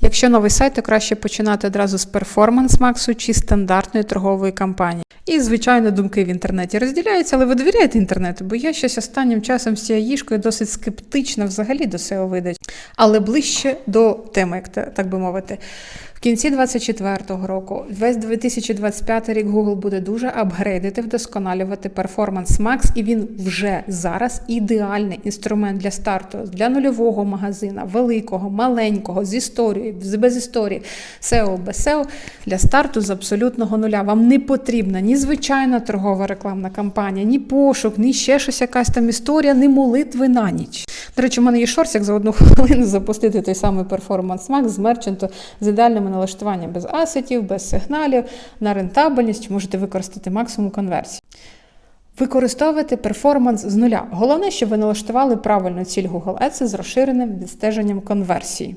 Якщо новий сайт, то краще починати одразу з перформанс максу чи стандартної торгової кампанії. І, звичайно, думки в інтернеті розділяються, але ви довіряєте інтернету, бо я щось останнім часом з цією їжкою досить скептична взагалі до SEO видач, але ближче до теми, як так би мовити. В кінці 2024 року, весь 2025 рік Google буде дуже апгрейдити, вдосконалювати Performance Max, і він вже зараз ідеальний інструмент для старту для нульового магазина, великого, маленького, з історією, без історії, SEO, без SEO, для старту з абсолютного нуля. Вам не потрібна ні звичайна торгова рекламна кампанія, ні пошук, ні ще щось, якась там історія, ні молитви на ніч. До речі, у мене є шорс, як за одну хвилину запустити той самий Performance Max з мерчанту з ідеальними налаштуваннями без асетів, без сигналів, на рентабельність, можете використати максимум конверсії. Використовувати перформанс з нуля. Головне, щоб ви налаштували правильну ціль Google Ads з розширеним відстеженням конверсії.